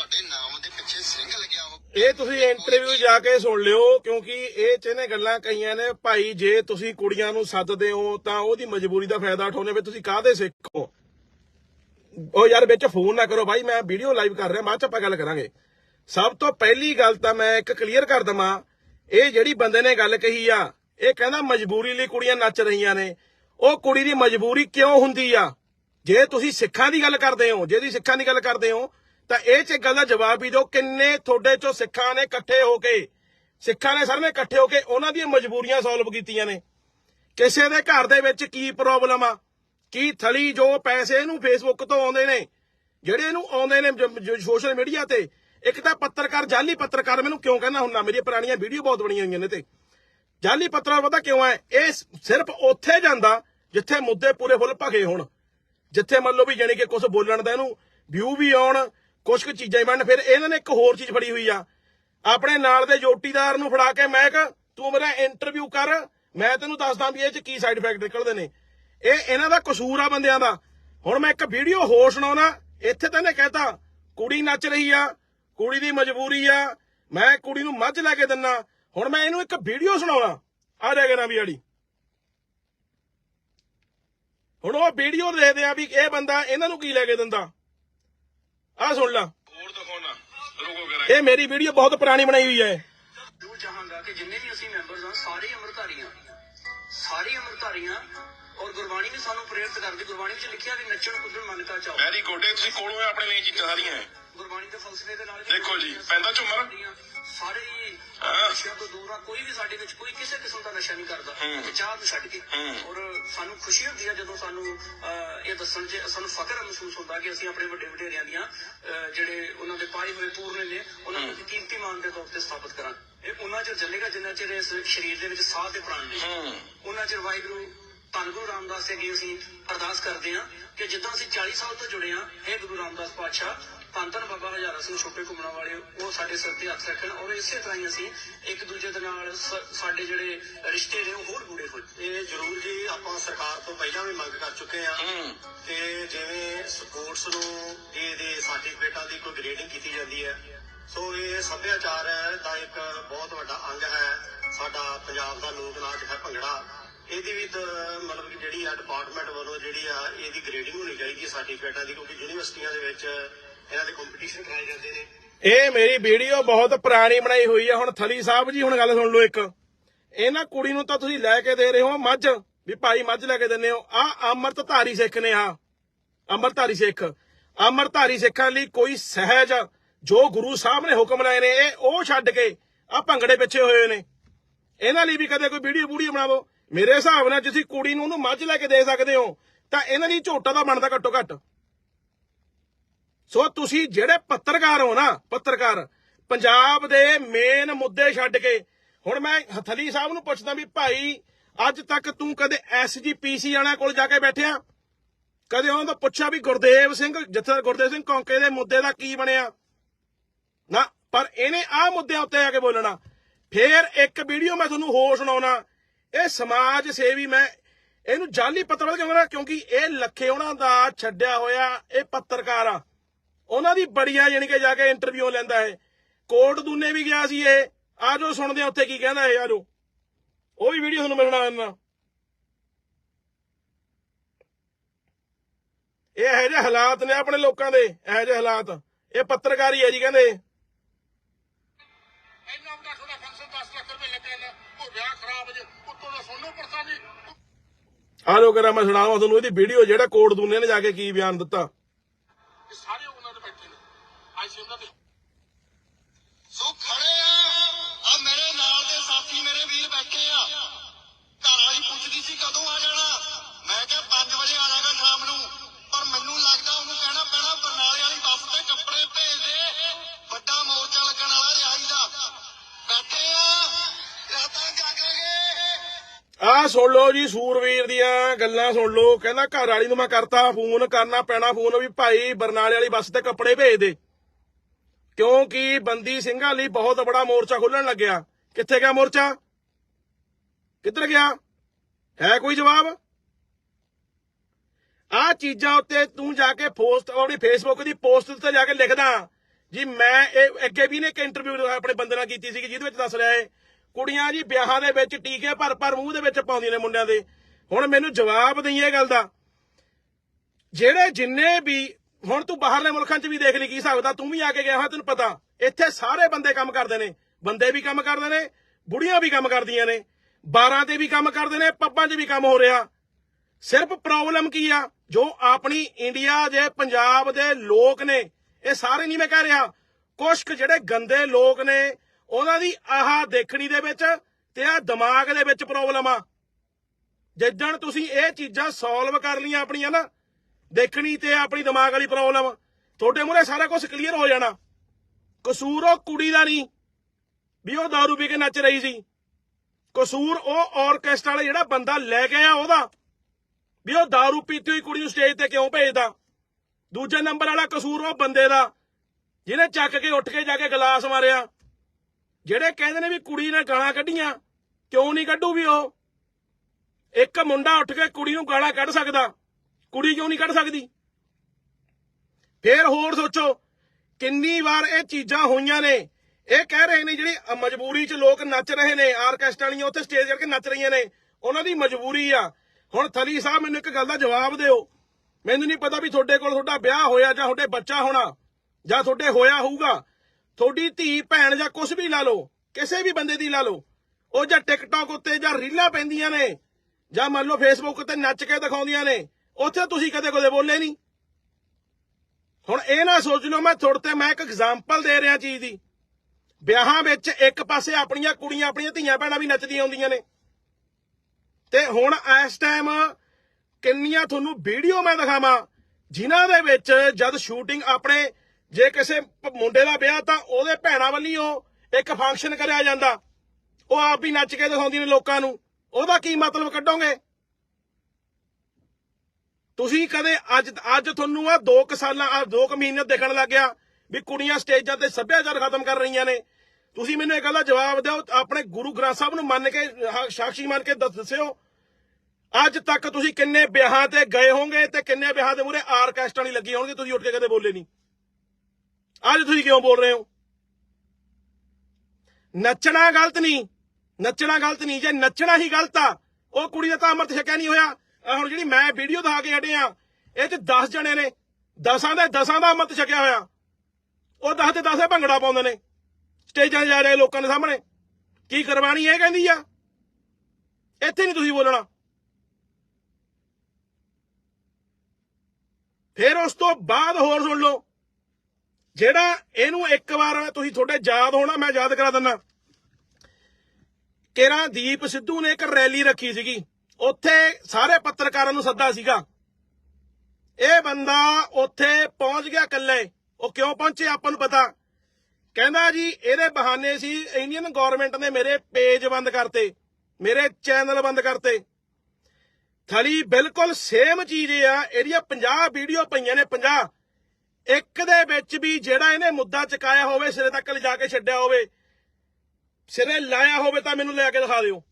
ਤੁਹਾਡੇ ਨਾਮ ਦੇ ਪਿੱਛੇ ਸਿੰਘ ਲੱਗਿਆ ਹੋ ਇਹ ਤੁਸੀਂ ਇੰਟਰਵਿਊ ਜਾ ਕੇ ਸੁਣ ਲਿਓ, ਕਿਉਂਕਿ ਇਹ ਚ ਗੱਲਾਂ ਕਹੀਆਂ ਨੇ, ਭਾਈ ਜੇ ਤੁਸੀਂ ਕੁੜੀਆਂ ਨੂੰ ਸੱਦਦੇ ਹੋ, ਤਾਂ ਉਹਦੀ ਮਜਬੂਰੀ ਦਾ ਫਾਇਦਾ ਉਠਾਉਣੇ ਵੀ ਤੁਸੀਂ ਕਾਹਦੇ ਸਿੱਖ ਉਹ ਯਾਰ ਵਿੱਚ ਫੋਨ ਨਾ ਕਰੋ ਭਾਈ, ਮੈਂ ਵੀਡੀਓ ਲਾਈਵ ਕਰ ਰਿਹਾ, ਬਾਅਦ ਚ ਆਪਾਂ ਗੱਲ ਕਰਾਂਗੇ। ਸਭ ਤੋਂ ਪਹਿਲੀ ਗੱਲ ਤਾਂ ਮੈਂ ਇੱਕ ਕਲੀਅਰ ਕਰ ਦਵਾਂ, ਇਹ ਜਿਹੜੀ ਬੰਦੇ ਨੇ ਗੱਲ ਕਹੀ ਆ, ਇਹ ਕਹਿੰਦਾ ਮਜਬੂਰੀ ਲਈ ਕੁੜੀਆਂ ਨੱਚ ਰਹੀਆਂ ਨੇ। ਉਹ ਕੁੜੀ ਦੀ ਮਜਬੂਰੀ ਕਿਉਂ ਹੁੰਦੀ ਆ? ਜੇ ਤੁਸੀਂ ਸਿੱਖਾਂ ਦੀ ਗੱਲ ਕਰਦੇ ਹੋ, ਜੇ ਤੁਸੀਂ ਸਿੱਖਾਂ ਦੀ ਗੱਲ ਕਰਦੇ ਹੋ ਤਾਂ ਇਹ ਚ ਇੱਕ ਗੱਲ ਦਾ ਜਵਾਬ ਵੀ ਦਿਓ, ਕਿੰਨੇ ਤੁਹਾਡੇ ਚੋਂ ਸਿੱਖਾਂ ਨੇ ਇਕੱਠੇ ਹੋ ਕੇ, ਸਿੱਖਾਂ ਨੇ ਸਰ ਨੇ ਇਕੱਠੇ ਹੋ ਕੇ ਉਹਨਾਂ ਦੀਆਂ ਮਜਬੂਰੀਆਂ ਸੋਲਵ ਕੀਤੀਆਂ ਨੇ। ਕਿਸੇ ਦੇ ਘਰ ਦੇ ਵਿੱਚ ਕੀ ਪ੍ਰੋਬਲਮ ਆ? ਕੀ ਥਲੀ ਜੋ ਪੈਸੇ ਇਹਨੂੰ ਫੇਸਬੁੱਕ ਤੋਂ ਆਉਂਦੇ ਨੇ, ਜਿਹੜੇ ਇਹਨੂੰ ਆਉਂਦੇ ਨੇ ਸੋਸ਼ਲ ਮੀਡੀਆ ਤੇ, ਇੱਕ ਤਾਂ ਪੱਤਰਕਾਰ ਜਾਲੀ ਪੱਤਰਕਾਰ ਮੈਨੂੰ ਕਿਉਂ ਕਹਿੰਦਾ ਹੁੰਦਾ? ਮੇਰੀਆਂ ਪੁਰਾਣੀਆਂ ਵੀਡੀਓ ਬਹੁਤ ਬਣੀਆਂ ਹੋਈਆਂ ਨੇ ਤੇ। ਜਾਲੀ ਪੱਤਰਕਾਰ ਪਤਾ ਕਿਉਂ ਹੈ ਇਹ ਸਿਰਫ ਉੱਥੇ ਜਾਂਦਾ ਜਿੱਥੇ ਮੁੱਦੇ ਪੂਰੇ ਫੁੱਲ ਭਗੇ ਹੋਣ। ਜਿੱਥੇ ਮੰਨ ਲਓ ਵੀ ਜਾਣੀ ਕਿ ਕੁਝ ਬੋਲਣ ਦਾ ਇਹਨੂੰ ਵਿਊ ਵੀ ਆਉਣ ਕੁਝ ਕੁ ਚੀਜ਼ਾਂ ਹੀ ਬਣਨ, ਫਿਰ ਇਹਨਾਂ ਨੇ ਇੱਕ ਹੋਰ ਚੀਜ਼ ਫੜੀ ਹੋਈ ਆ। ਆਪਣੇ ਨਾਲ ਦੇ ਜੋਟੀਦਾਰ ਨੂੰ ਫੜਾ ਕੇ ਮੈਂ ਕਿਹਾ, ਤੂੰ ਮੇਰਾ ਇੰਟਰਵਿਊ ਕਰ, ਮੈਂ ਤੈਨੂੰ ਦੱਸਦਾ ਵੀ ਇਹ ਚ ਕੀ ਸਾਈਡ ਇਫੈਕਟ ਨਿਕਲਦੇ ਨੇ। ਇਹ ਇਹਨਾਂ ਦਾ ਕਸੂਰ ਆ ਬੰਦਿਆਂ ਦਾ। ਹੁਣ ਮੈਂ ਇੱਕ ਵੀਡੀਓ ਹੋਰ ਸੁਣਾਉਣਾ, ਇੱਥੇ ਤਾਂ ਇਹਨੇ ਕਹਿਤਾ, ਕੁੜੀ ਨੱਚ ਰਹੀ ਆ, ਕੁੜੀ ਦੀ ਮਜਬੂਰੀ ਆ, ਮੈਂ ਕੁੜੀ ਨੂੰ ਮੱਝ ਲੈ ਕੇ ਦਿੰਨਾ। ਹੁਣ ਮੈਂ ਇਹਨੂੰ ਇੱਕ ਵੀਡੀਓ ਸੁਣਾਉਣਾ, ਆ ਜਾ ਨਾ ਵੀ ਆੜੀ ਹੁਣ ਉਹ ਵੀਡੀਓ ਦੇਖਦੇ ਆ ਵੀ ਇਹ ਬੰਦਾ ਇਹਨਾਂ ਨੂੰ ਕੀ ਲੈ ਕੇ ਦਿੰਦਾ। ਆ ਸੁਣ ਲਾ। ਹੋਰ ਦਿਖਾਉਣਾ ਰੁਕੋ ਕਰਾਂ ਇਹ ਮੇਰੀ ਵੀਡੀਓ ਬਹੁਤ ਪੁਰਾਣੀ ਬਣਾਈ ਹੋਈ ਹੈ। ਜ਼ਰੂਰ ਚਾਹਾਂਗਾ ਕਿ ਜਿੰਨੇ ਵੀ ਅਸੀਂ ਮੈਂਬਰਸ ਹਾਂ ਸਾਰੇ ਅੰਮ੍ਰਿਤਧਾਰੀਆਂ ਸਾਰੇ ਅੰਮ੍ਰਿਤਧਾਰੀਆਂ ਔਰ ਗੁਰਬਾਣੀ ਵੀ ਸਾਨੂੰ ਪ੍ਰੇਰਿਤ ਕਰਦੀ ਗੁਰਬਾਣੀ ਵਿੱਚ ਲਿਖਿਆ ਵੀ ਨੱਚਣ ਕੁੱਦਣ ਮਨ ਕਾ ਚਾਓ। ਵੈਰੀ ਗੁੱਡ ਤੁਸੀਂ ਕੋਲੋਂ ਹੈ ਆਪਣੇ ਲਈ ਚੀਜ਼ਾਂ ਸਾਰੀਆਂ ਹੈ। ਗੁਰਬਾਣੀ ਦੇ ਫਲਸਫੇ ਦੇ ਨਾਲ ਦੇਖੋ ਜੀ, ਪੈਂਦਾ ਝੂਮਰ? ਸਾਰੇ ਹੀ। ਨਸ਼ਿਆਂ ਤੋਂ ਦੂਰ ਆ ਕੋਈ ਵੀ ਸਾਡੇ ਵਿੱਚ ਕੋਈ ਕਿਸੇ ਕਿਸਮ ਦਾ ਨਸ਼ਾ ਨਹੀਂ ਕਰਦਾ ਚਾਹ ਨੂੰ ਛੱਡ ਕੇ। ਔਰ ਸਾਨੂੰ ਖੁਸ਼ੀ ਹੁੰਦੀ ਆ ਜਦੋਂ ਸਾਨੂੰ ਇਹ ਦੱਸਣ 'ਚ ਸਾਨੂੰ ਫਖਰ ਮਹਿਸੂਸ ਹੁੰਦਾ ਕਿ ਅਸੀਂ ਆਪਣੇ ਵੱਡੇ ਵਡੇਰਿਆਂ ਦੀਆਂ ਜਿਹੜੇ ਉਹਨਾਂ ਦੇ ਪਾਏ ਹੋਏ ਪੂਰਨੇ ਨੇ ਉਹਨਾਂ ਨੂੰ ਕੀਮਤੀ ਮਾਨ ਦੇ ਤੌਰ ਤੇ ਸਥਾਪਿਤ ਕਰਾਂ ਇਹ ਉਹਨਾਂ ਚਿਰ ਚੱਲੇਗਾ ਜਿੰਨਾ ਚਿਰ ਇਸ ਸਰੀਰ ਦੇ ਵਿੱਚ ਸਾਹ ਤੇ ਪ੍ਰਾਣ ਨੇ ਉਹਨਾਂ ਚਿਰ ਵਾਹਿਗੁਰੂ ਧੰਨ ਗੁਰੂ ਰਾਮਦਾਸ ਜੀ ਅੱਗੇ ਅਸੀਂ ਅਰਦਾਸ ਕਰਦੇ ਹਾਂ ਕਿ ਜਿੱਦਾਂ ਅਸੀਂ 40 ਸਾਲ ਤੋਂ ਜੁੜੇ ਹਾਂ ਇਹ ਗੁਰੂ ਰਾਮਦਾਸ ਪਾਤਸ਼ਾਹ ਧੰਨ ਧੰਨ ਬਾਬਾ ਹਜ਼ਾਰਾ ਸਿੰਘ ਛੋਟੇ ਘੁੰਮਣਾ ਵਾਲੇ ਉਹ ਸਾਡੇ ਸਿਰ ਤੇ ਹੱਥ ਰੱਖਣ ਔਰ ਇਸੇ ਤਰ੍ਹਾਂ ਹੀ ਅਸੀਂ ਇੱਕ ਦੂਜੇ ਦੇ ਨਾਲ ਸਾਡੇ ਜਿਹੜੇ ਰਿਸ਼ਤੇ ਨੇ ਉਹ ਹੋਰ ਗੂੜੇ ਹੋਣ। ਇਹ ਜ਼ਰੂਰ ਜੀ ਆਪਾਂ ਸਰਕਾਰ ਤੋਂ ਪਹਿਲਾਂ ਵੀ ਮੰਗ ਕਰ ਚੁੱਕੇ ਆ ਤੇ ਜਿਵੇਂ ਸਪੋਰਟਸ ਨੂੰ ਇਹਦੇ ਸਰਟੀਫਿਕੇਟਾਂ ਦੀ ਕੋਈ ਗ੍ਰੇਡਿੰਗ ਕੀਤੀ ਜਾਂਦੀ ਹੈ। ਸੋ ਇਹ ਸੱਭਿਆਚਾਰ ਦਾ ਇੱਕ ਬਹੁਤ ਵੱਡਾ ਅੰਗ ਹੈ। ਸਾਡਾ ਪੰਜਾਬ ਦਾ ਲੋਕ ਨਾਚ ਹੈ ਭੰਗੜਾ। ਇਹਦੀ ਵੀ ਮਤਲਬ ਕਿ ਜਿਹੜੀ ਆ ਡਿਪਾਰਟਮੈਂਟ ਵੱਲੋਂ ਜਿਹੜੀ ਆ ਇਹਦੀ ਗ੍ਰੇਡਿੰਗ ਹੋਣੀ ਚਾਹੀਦੀ ਹੈ ਸਰਟੀਫਿਕੇਟਾਂ ਦੀ ਕਿਉਂਕਿ ਯੂਨੀਵਰਸਿਟੀਆਂ ਦੇ ਵਿੱਚ ਇਹਨਾਂ ਦੇ ਕੰਪੀਟੀਸ਼ਨ ਕਰਾਏ ਜਾਂਦੇ ਨੇ। ਇਹ ਮੇਰੀ ਵੀਡੀਓ ਬਹੁਤ ਪੁਰਾਣੀ ਬਣਾਈ ਹੋਈ ਹੈ ਹੁਣ ਥਲੀ ਸਾਹਿਬ ਜੀ, ਹੁਣ ਗੱਲ ਸੁਣ ਲਓ ਇੱਕ। ਇਹਨਾਂ ਕੁੜੀ ਨੂੰ ਤਾਂ ਤੁਸੀਂ ਲੈ ਕੇ ਦੇ ਰਹੇ ਹੋ ਮੱਝ, ਵੀ ਭਾਈ ਮੱਝ ਲੈ ਕੇ ਦਿੰਦੇ ਹੋ। ਆ ਅੰਮ੍ਰਿਤਧਾਰੀ ਸਿੱਖ ਨੇ ਆ। ਅੰਮ੍ਰਿਤਧਾਰੀ ਸਿੱਖ। ਅੰਮ੍ਰਿਤਧਾਰੀ ਸਿੱਖਾਂ ਲਈ ਕੋਈ ਸਹਿਜ ਜੋ ਗੁਰੂ ਸਾਹਿਬ ਨੇ ਹੁਕਮ ਲਾਏ ਨੇ, ਇਹ ਉਹ ਛੱਡ ਕੇ ਆ ਭੰਗੜੇ ਪਿੱਛੇ ਹੋਏ ਨੇ। ਇਹਨਾਂ ਲਈ ਵੀ ਕਦੇ ਕੋਈ ਵੀਡੀਓ ਵੀਡੀਓ ਬਣਾਵੋ। ਮੇਰੇ ਹਿਸਾਬ ਨਾਲ ਤੁਸੀਂ ਕੁੜੀ ਨੂੰ ਉਹਨੂੰ ਮੱਝ ਲੈ ਕੇ ਦੇ ਸਕਦੇ ਹੋ, ਤਾਂ ਇਹਨਾਂ ਲਈ ਝੋਟਾ ਦਾ ਬਣਦਾ ਘੱਟੋ ਘੱਟ। ਸੋ ਤੁਸੀਂ ਜਿਹੜੇ ਪੱਤਰਕਾਰ ਹੋ ਨਾ, ਪੱਤਰਕਾਰ, ਪੰਜਾਬ ਦੇ ਮੇਨ ਮੁੱਦੇ ਛੱਡ ਕੇ, ਹੁਣ ਮੈਂ ਹਥਲੀ ਸਾਹਿਬ ਨੂੰ ਪੁੱਛਦਾ ਵੀ ਭਾਈ, ਅੱਜ ਤੱਕ ਤੂੰ ਕਦੇ ਐਸਜੀਪੀਸੀ ਵਾਲਿਆਂ ਕੋਲ ਜਾ ਕੇ ਬੈਠਿਆ? ਕਦੇ ਉਹਨਾਂ ਤੋਂ ਪੁੱਛਿਆ ਵੀ ਗੁਰਦੇਵ ਸਿੰਘ ਜਥੇਦਾਰ ਗੁਰਦੇਵ ਸਿੰਘ ਕੌਂਕੇ ਦੇ ਮੁੱਦੇ ਦਾ ਕੀ ਬਣਿਆ? ਨਾ, ਪਰ ਇਹਨੇ ਆਹ ਮੁੱਦਿਆਂ ਉੱਤੇ ਆ ਕੇ ਬੋਲਣਾ। ਫੇਰ ਇੱਕ ਵੀਡੀਓ ਮੈਂ ਤੁਹਾਨੂੰ ਹੋਰ ਸੁਣਾਉਣਾ। ਇਹ ਸਮਾਜ ਸੇਵੀ ਮੈਂ, ਇਹਨੂੰ ਜਾਲੀ ਪੱਤਰਕਾਰ ਕਹਿੰਦਾ ਕਿਉਂਕਿ ਇਹ ਲੱਖੇ ਉਹਨਾਂ ਦਾ ਛੱਡਿਆ ਹੋਇਆ, ਇਹ ਪੱਤਰਕਾਰ ਆ। ਉਹਨਾਂ ਦੀ ਬੜੀਆਂ ਯਾਨੀ ਕਿ ਜਾ ਕੇ ਇੰਟਰਵਿਊ ਲੈਂਦਾ ਹੈ। ਕੋਟ ਦੂਨੇ ਵੀ ਗਿਆ ਸੀ ਇਹ। ਆਜੋ ਸੁਣਦੇ ਆ ਉੱਥੇ ਕੀ ਕਹਿੰਦਾ ਇਹ ਆਜੋ ਉਹ ਵੀ ਵੀਡੀਓ ਤੁਹਾਨੂੰ ਮੈਂ ਸੁਣਾ ਦਿੰਦਾ। ਇਹ ਇਹੋ ਜਿਹੇ ਹਾਲਾਤ ਨੇ ਆਪਣੇ ਲੋਕਾਂ ਦੇ ਇਹੋ ਜਿਹੇ ਹਾਲਾਤ। ਇਹ ਪੱਤਰਕਾਰੀ ਹੈ ਜੀ ਕਹਿੰਦੇ। ਇੰਨਾ ਵੱਡਾ ਤੁਹਾਡਾ ਫੰਕਸ਼ਨ 10 ਲੱਖ ਰੁਪਏ ਲੱਗਿਆ ਨਾ। ਉਹ ਵਿਆਹ ਖਰਾਬ ਜੇ ਉੱਤੋਂ ਦਾ ਸੋਨੂੰ ਪਰਸਾ ਨਹੀਂ ਆਜੋ ਕਰਾਂ ਮੈਂ ਸੁਣਾਵਾਂ ਤੁਹਾਨੂੰ ਇਹਦੀ ਵੀਡੀਓ ਜਿਹੜਾ ਕੋਟ ਦੂਨੇ ਨੇ ਜਾ ਕੇ ਕੀ ਬਿਆਨ ਦਿੱਤਾ। ਸੁਣ ਲਓ ਜੀ, ਸੂਰਵੀਰ ਦੀਆਂ ਗੱਲਾਂ ਸੁਣ ਲਓ। ਕਹਿੰਦਾ ਘਰ ਵਾਲੀ ਨੂੰ ਮੈਂ ਕਰਤਾ ਫੋਨ, ਕਰਨਾ ਪੈਣਾ ਫੋਨ ਵੀ ਭਾਈ ਬਰਨਾਲੇ ਵਾਲੀ ਬੱਸ ਤੇ ਕੱਪੜੇ ਭੇਜ ਦੇ। ਕਿਉਂਕਿ ਬੰਦੀ ਸਿੰਘਾਂ ਲਈ ਬਹੁਤ ਬੜਾ ਮੋਰਚਾ ਖੁੱਲਣ ਲੱਗਿਆ। ਕਿੱਥੇ ਗਿਆ ਮੋਰਚਾ? ਕਿੱਧਰ ਗਿਆ? ਹੈ ਕੋਈ ਜਵਾਬ? ਆਹ ਚੀਜ਼ਾਂ ਉੱਤੇ ਤੂੰ ਜਾ ਕੇ ਪੋਸਟ, ਆਪਣੀ ਫੇਸਬੁੱਕ ਦੀ ਪੋਸਟ ਉੱਤੇ ਜਾ ਕੇ ਲਿਖਦਾ। ਜੀ ਮੈਂ ਇਹ ਅੱਗੇ ਵੀ ਨੇ ਇੱਕ ਇੰਟਰਵਿਊ ਆਪਣੇ ਬੰਦੇ ਨਾਲ ਕੀਤੀ ਸੀ ਜਿਹਦੇ ਵਿੱਚ ਦੱਸ ਰਿਹਾ ਹੈ ਕੁੜੀਆਂ ਜੀ ਵਿਆਹਾਂ ਦੇ ਵਿੱਚ ਟੀਕੇ ਭਰ ਭਰ ਮੂੰਹ ਦੇ ਵਿੱਚ ਪਾਉਂਦੀਆਂ ਨੇ ਮੁੰਡਿਆਂ ਦੇ। ਹੁਣ ਮੈਨੂੰ ਜਵਾਬ ਦਈ ਇਹ ਗੱਲ ਦਾ। ਜਿਹੜੇ ਜਿੰਨੇ ਵੀ, ਹੁਣ ਤੂੰ ਬਾਹਰਲੇ ਮੁਲਕਾਂ 'ਚ ਵੀ ਦੇਖ ਲਈ ਕੀ ਸਕਦਾ ਤੂੰ ਵੀ ਆ ਕੇ ਗਿਆ ਹਾਂ, ਤੈਨੂੰ ਪਤਾ। ਇੱਥੇ ਸਾਰੇ ਬੰਦੇ ਕੰਮ ਕਰਦੇ ਨੇ। ਬੰਦੇ ਵੀ ਕੰਮ ਕਰਦੇ ਨੇ, ਬੁੜੀਆਂ ਵੀ ਕੰਮ ਕਰਦੀਆਂ ਨੇ। ਬਾਰਾਂ ਤੇ ਵੀ ਕੰਮ ਕਰਦੇ ਨੇ, ਪੱਬਾਂ 'ਚ ਵੀ ਕੰਮ ਹੋ ਰਿਹਾ। ਸਿਰਫ ਪ੍ਰੋਬਲਮ ਕੀ ਆ? ਜੋ ਆਪਣੀ ਇੰਡੀਆ ਦੇ, ਪੰਜਾਬ ਦੇ ਲੋਕ ਨੇ, ਇਹ ਸਾਰੇ ਨਹੀਂ ਮੈਂ ਕਹਿ ਰਿਹਾ। ਕੁਛ ਜਿਹੜੇ ਗੰਦੇ ਲੋਕ ਨੇ ਉਹਨਾਂ ਦੀ ਆਹ ਦੇਖਣੀ ਦੇ ਵਿੱਚ ਤੇ ਆ ਦਿਮਾਗ ਦੇ ਵਿੱਚ ਪ੍ਰੋਬਲਮ ਆ। ਜਿੱਦਣ ਤੁਸੀਂ ਇਹ ਚੀਜ਼ਾਂ ਸੋਲਵ ਕਰ ਲਈਆਂ ਆਪਣੀਆਂ ਨਾ, ਦੇਖਣੀ ਤੇ ਆਪਣੀ ਦਿਮਾਗ ਵਾਲੀ ਪ੍ਰੋਬਲਮ ਤੁਹਾਡੇ ਮੂਹਰੇ ਸਾਰਾ ਕੁਝ ਕਲੀਅਰ ਹੋ ਜਾਣਾ। ਕਸੂਰ ਉਹ ਕੁੜੀ ਦਾ ਨਹੀਂ, ਵੀ ਉਹ ਦਾਰੂ ਪੀ ਕੇ ਨੱਚ ਰਹੀ ਸੀ। ਕਸੂਰ ਉਹ ਆਰਕੈਸਟਰਾ ਵਾਲਾ ਜਿਹੜਾ ਬੰਦਾ ਲੈ ਕੇ ਆਇਆ ਉਹਦਾ, ਵੀ ਉਹ ਦਾਰੂ ਪੀਤੀ ਹੋਈ ਕੁੜੀ ਨੂੰ ਸਟੇਜ ਤੇ ਕਿਉਂ ਭੇਜਦਾ। ਦੂਜੇ ਨੰਬਰ ਵਾਲਾ ਕਸੂਰ ਉਹ ਬੰਦੇ ਦਾ, ਜਿਹਨੇ ਚੱਕ ਕੇ ਉੱਠ ਕੇ ਜਾ ਕੇ ਗਲਾਸ ਮਾਰਿਆ। ਜਿਹੜੇ ਕਹਿੰਦੇ ਨੇ ਵੀ ਕੁੜੀ ਨੇ ਗਾਲਾਂ ਕੱਢੀਆਂ, ਕਿਉਂ ਨਹੀਂ ਕੱਢੂ ਵੀ ਉਹ? ਇੱਕ ਮੁੰਡਾ ਉੱਠ ਕੇ ਕੁੜੀ ਨੂੰ ਗਾਲਾਂ ਕੱਢ ਸਕਦਾ, ਕੁੜੀ ਕਿਉਂ ਨਹੀਂ ਕੱਢ ਸਕਦੀ? ਫੇਰ ਹੋਰ ਸੋਚੋ, ਕਿੰਨੀ ਵਾਰ ਇਹ ਚੀਜ਼ਾਂ ਹੋਈਆਂ ਨੇ। ਇਹ ਕਹਿ ਰਹੇ ਨੇ ਜਿਹੜੀ ਮਜਬੂਰੀ 'ਚ ਲੋਕ ਨੱਚ ਰਹੇ ਨੇ, ਆਰਕੈਸਟਰਾ ਵਾਲੀਆਂ ਉੱਥੇ ਸਟੇਜ ਕਰਕੇ ਨੱਚ ਰਹੀਆਂ ਨੇ। ਉਹਨਾਂ ਦੀ ਮਜਬੂਰੀ ਆ। ਹੁਣ ਥਲੀ ਸਾਹਿਬ ਮੈਨੂੰ ਇੱਕ ਗੱਲ ਦਾ ਜਵਾਬ ਦਿਓ। ਮੈਨੂੰ ਨਹੀਂ ਪਤਾ ਵੀ ਤੁਹਾਡੇ ਕੋਲ ਤੁਹਾਡਾ ਵਿਆਹ ਹੋਇਆ ਜਾਂ ਤੁਹਾਡੇ ਬੱਚਾ ਹੋਣਾ ਜਾਂ ਤੁਹਾਡੇ ਹੋਇਆ ਹੋਊਗਾ। ਤੁਹਾਡੀ ਧੀ, ਭੈਣ ਜਾਂ ਕੁਝ ਵੀ ਲਾ ਲਓ, ਕਿਸੇ ਵੀ ਬੰਦੇ ਦੀ ਲਾ ਲਓ, ਉਹ ਜਾਂ ਟਿਕਟੌਕ ਉੱਤੇ ਜਾਂ ਰੀਲਾਂ ਪੈਂਦੀਆਂ ਨੇ, ਜਾਂ ਮੰਨ ਲਓ ਫੇਸਬੁੱਕ ਤੇ ਨੱਚ ਕੇ ਦਿਖਾਉਂਦੀਆਂ ਨੇ, ਉੱਥੇ ਤੁਸੀਂ ਕਦੇ ਕਦੇ ਬੋਲੇ ਨਹੀਂ। ਹੁਣ ਇਹ ਨਾ ਸੋਚ ਲਓ, ਮੈਂ ਤੁਹਾਡੇ ਤੇ ਮੈਂ ਇੱਕ ਐਗਜ਼ਾਮਪਲ ਦੇ ਰਿਹਾ ਚੀਜ਼ ਦੀ। ਵਿਆਹਾਂ ਵਿੱਚ ਇੱਕ ਪਾਸੇ ਆਪਣੀਆਂ ਕੁੜੀਆਂ, ਆਪਣੀਆਂ ਧੀਆਂ ਭੈਣਾਂ ਵੀ ਨੱਚਦੀਆਂ ਹੁੰਦੀਆਂ ਨੇ। ਤੇ ਹੁਣ ਇਸ ਟਾਈਮ ਕਿੰਨੀਆਂ ਤੁਹਾਨੂੰ ਵੀਡੀਓ ਮੈਂ ਦਿਖਾਵਾਂ, ਜਿਨ੍ਹਾਂ ਦੇ ਵਿੱਚ ਜਦ ਸ਼ੂਟਿੰਗ ਆਪਣੇ ਜੇ ਕਿਸੇ ਮੁੰਡੇ ਦਾ ਵਿਆਹ ਤਾਂ ਉਹਦੇ ਭੈਣਾਂ ਵੱਲੋਂ ਇੱਕ ਫੰਕਸ਼ਨ ਕਰਿਆ ਜਾਂਦਾ। ਉਹ ਆਪ ਹੀ ਨੱਚ ਕੇ ਦਿਖਾਉਂਦੀ ਨੇ ਲੋਕਾਂ ਨੂੰ। ਉਹਦਾ ਕੀ ਮਤਲਬ ਕੱਢੋਗੇ? ਤੁਸੀਂ ਕਦੇ ਅੱਜ ਅੱਜ ਤੁਹਾਨੂੰ ਆ 2 ਸਾਲਾਂ, ਆ 2 ਮਹੀਨੇ ਦੇਖਣ ਲੱਗ ਗਿਆ ਵੀ ਕੁੜੀਆਂ ਸਟੇਜਾਂ ਤੇ ਸੱਭਿਆਚਾਰ ਖਤਮ ਕਰ ਰਹੀਆਂ ਨੇ। ਤੁਸੀਂ ਮੈਨੂੰ ਇਹ ਗੱਲ ਦਾ ਜਵਾਬ ਦਿਓ, ਆਪਣੇ ਗੁਰੂ ਗ੍ਰੰਥ ਸਾਹਿਬ ਨੂੰ ਮੰਨ ਕੇ, ਹਾ- ਸਾਖੀ ਮੰਨ ਕੇ ਦੱਸਿਓ। ਅੱਜ ਤੱਕ ਤੁਸੀਂ ਕਿੰਨੇ ਵਿਆਹਾਂ ਤੇ ਗਏ ਹੋਗੇ ਤੇ ਕਿੰਨੇ ਵਿਆਹਾਂ ਦੇ ਮੂਰੇ ਆਰਕੈਸਟਰਾ ਨਹੀਂ ਲੱਗੀ ਹੋਣਗੇ, ਤੁਸੀਂ ਉੱਠ ਕੇ ਕਦੇ ਬੋਲੇ ਨਹੀਂ ਅੱਜ ਤੁਸੀਂ ਕਿਉਂ ਬੋਲ ਰਹੇ ਹੋ? ਨੱਚਣਾ ਗਲਤ ਨਹੀਂ। ਨੱਚਣਾ ਗਲਤ ਨਹੀਂ। ਜੇ ਨੱਚਣਾ ਹੀ ਗਲਤ ਆ, ਉਹ ਕੁੜੀ ਦਾ ਤਾਂ ਅਮਰਤ ਛਕਿਆ ਨਹੀਂ ਹੋਇਆ। ਹੁਣ ਜਿਹੜੀ ਮੈਂ ਵੀਡੀਓ ਦਿਖਾ ਕੇ ਹਟੇ ਆ, ਇਹ ਚ 10 ਜਣੇ ਨੇ। ਦਸਾਂ ਦੇ ਦਸਾਂ ਦਾ ਅਮਰਤ ਛਕਿਆ ਹੋਇਆ। ਉਹ 10 ਤੇ 10 ਭੰਗੜਾ ਪਾਉਂਦੇ ਨੇ। ਸਟੇਜਾਂ 'ਤੇ ਜਾ ਰਹੇ ਲੋਕਾਂ ਦੇ ਸਾਹਮਣੇ। ਕੀ ਕੁਰਬਾਨੀ ਇਹ ਕਹਿੰਦੀ ਆ? ਇੱਥੇ ਨਹੀਂ ਤੁਸੀਂ ਬੋਲਣਾ। ਫਿਰ ਉਸ ਤੋਂ ਬਾਅਦ ਹੋਰ ਸੁਣ ਲਓ। ਜਿਹੜਾ ਇਹਨੂੰ ਇੱਕ ਵਾਰ ਤੁਸੀਂ ਤੁਹਾਡੇ ਯਾਦ ਹੋਣਾ, ਮੈਂ ਯਾਦ ਕਰਾ ਦਿੰਦਾ ਕੇਰਾ ਦੀਪ ਸਿੱਧੂ ਨੇ ਇੱਕ ਰੈਲੀ ਰੱਖੀ ਸੀਗੀ। ਉੱਥੇ ਸਾਰੇ ਪੱਤਰਕਾਰਾਂ ਨੂੰ ਸੱਦਾ ਸੀਗਾ। ਇਹ ਬੰਦਾ ਉੱਥੇ ਪਹੁੰਚ ਗਿਆ ਇਕੱਲੇ। ਉਹ ਕਿਉਂ ਪਹੁੰਚੇ ਆਪਾਂ ਨੂੰ ਪਤਾ। ਕਹਿੰਦਾ ਜੀ, ਇਹਦੇ ਬਹਾਨੇ ਸੀ, ਇੰਡੀਅਨ ਗਵਰਨਮੈਂਟ ਨੇ ਮੇਰੇ ਪੇਜ ਬੰਦ ਕਰਤੇ, ਮੇਰੇ ਚੈਨਲ ਬੰਦ ਕਰਤੇ। ਥਲੀ ਬਿਲਕੁਲ ਸੇਮ ਚੀਜ਼ ਇਹ ਆ, ਇਹਦੀਆਂ 50 ਵੀਡੀਓ ਪਈਆਂ ਨੇ 50 ਇੱਕ ਦੇ ਵਿੱਚ ਵੀ ਜਿਹੜਾ ਇਹਨੇ ਮੁੱਦਾ ਚੁਕਾਇਆ ਹੋਵੇ, ਸਿਰੇ ਤੱਕ ਲਿਜਾ ਕੇ ਛੱਡਿਆ ਹੋਵੇ, ਸਿਰੇ ਲਾਇਆ ਹੋਵੇ ਤਾਂ ਮੈਨੂੰ ਲੈ ਕੇ ਦਿਖਾ ਦਿਓ।